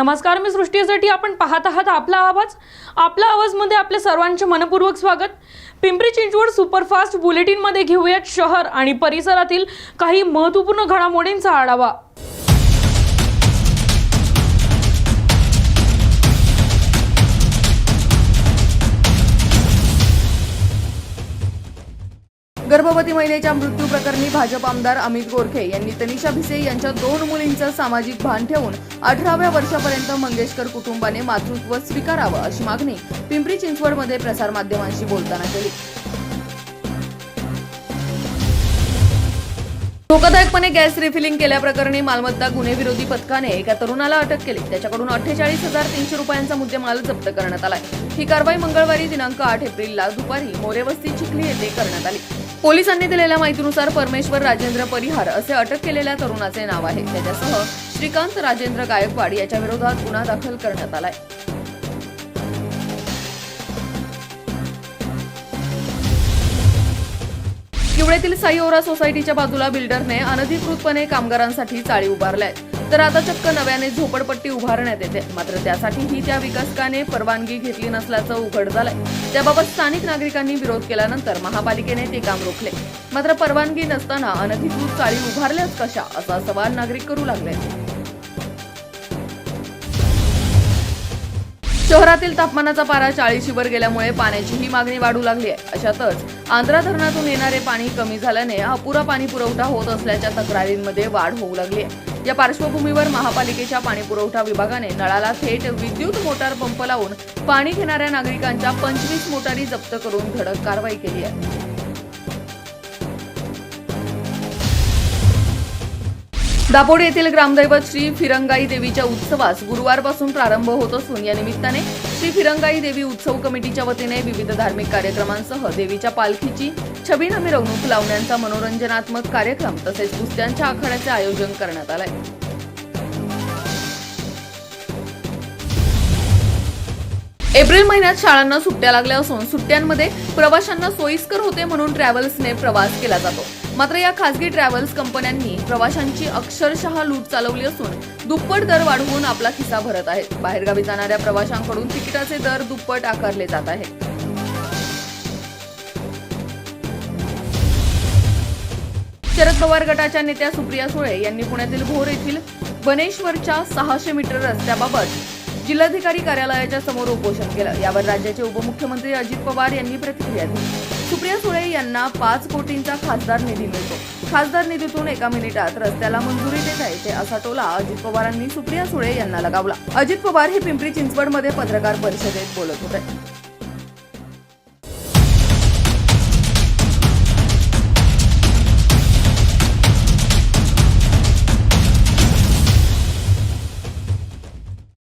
नमस्कार मी सृष्टीसाठी आपण पाहत आहात आपला आवाज. आपला आवाजमध्ये आपल्या सर्वांचे मनपूर्वक स्वागत. पिंपरी चिंचवड सुपरफास्ट बुलेटिनमध्ये घेऊयात शहर आणि परिसरातील काही महत्त्वपूर्ण घडामोडींचा आढावा. गर्भवती महिलेच्या मृत्यू प्रकरणी भाजप आमदार अमित गोरखे यांनी तनिषा भिसे यांच्या दोन मुलींचं सामाजिक भान ठेवून अठराव्या वर्षापर्यंत मंगेशकर कुटुंबाने मातृत्व स्वीकारावं अशी मागणी पिंपरी चिंचवडमध्ये प्रसारमाध्यमांशी बोलताना केली. धोकादायकपणे गॅस रिफिलिंग केल्याप्रकरणी मालमत्ता गुन्हे विरोधी पथकाने एका तरुणाला अटक केली. त्याच्याकडून अठ्ठेचाळीस हजार तीनशे रुपयांचा मुद्देमाल जप्त करण्यात आलाय. ही कारवाई मंगळवारी दिनांक आठ एप्रिलला दुपारी मोरेवस्ती चिखली येथे करण्यात आली. पोलिसांनी दिलेल्या माहितीनुसार परमेश्वर राजेंद्र परिहार असे अटक केलेल्या तरुणाचे नाव आहे. त्याच्यासह श्रीकांत राजेंद्र गायकवाड याच्या विरोधात गुन्हा दाखल करण्यात आलाय. किवळेतील साई ओरा सोसायटीच्या बाजूला बिल्डरने अनधिकृतपणे कामगारांसाठी चाळी उभारल्या आहेत तर आता चक्क नव्याने झोपडपट्टी उभारण्यात येते. मात्र त्यासाठीही त्या विकासकाने परवानगी घेतली नसल्याचं उघड झालंय. त्याबाबत स्थानिक नागरिकांनी विरोध केल्यानंतर महापालिकेने ते काम रोखले. मात्र परवानगी नसताना अनधिकृत चाळी उभारल्याच कशा? असा सवाल नागरिक करू लागले. शहरातील तापमानाचा पारा चाळीशीवर गेल्यामुळे पाण्याचीही मागणी वाढू लागली आहे अशातच आंध्रा धरणातून येणारे पाणी कमी झाल्याने अपुरा पाणी पुरवठा होत असल्याच्या तक्रारींमध्ये वाढ होऊ लागली आहे या पार्श्वभूमीवर महापालिकेच्या पाणी पुरवठा विभागाने नळाला थेट विद्युत मोटार पंप लावून पाणी घेणाऱ्या नागरिकांच्या पंचवीस मोटारी जप्त करून धडक कारवाई केली आहे. दापोडी येथील ग्रामदैवत श्री फिरंगाई देवीच्या उत्सवास गुरुवारपासून प्रारंभ होत असून या निमित्ताने श्री फिरंगाई देवी उत्सव कमिटीच्या वतीने विविध धार्मिक कार्यक्रमांसह देवीच्या पालखीची छबिना मिरवणूक लावण्यांचा मनोरंजनात्मक कार्यक्रम तसेच कुस्त्यांच्या आखाड्याचे आयोजन करण्यात आलंय. एप्रिल महिन्यात शाळांना सुट्ट्या लागल्या असून सुट्ट्यांमध्ये प्रवाशांना सोयीस्कर होते म्हणून ट्रॅव्हल्सने प्रवास केला जातो. मात्र या खासगी ट्रॅव्हल्स कंपन्यांनी प्रवाशांची अक्षरशः लूट चालवली असून दुप्पट दर वाढवून आपला खिसा भरत आहेत. बाहेरगावी जाणाऱ्या प्रवाशांकडून तिकिटाचे दर दुप्पट आकारले जात आहेत. शरद पवार गटाच्या नेत्या सुप्रिया सुळे यांनी पुण्यातील भोर येथील बनेश्वरच्या सहाशे मीटर रस्त्याबाबत जिल्हाधिकारी कार्यालयाच्या समोर उपोषण केलं. यावर राज्याचे उपमुख्यमंत्री अजित पवार यांनी प्रतिक्रिया दिली. सुप्रिया यांना पाच कोटींचा खासदार निधी मिळतो. खासदार निधीतून एका मिनिटात रस्त्याला मंजुरी देता येते असा टोला अजित पवारांनी सुप्रिया सुळे यांना लगावला. अजित पवार हे पिंपरी चिंचवडमध्ये पत्रकार परिषदेत बोलत होते.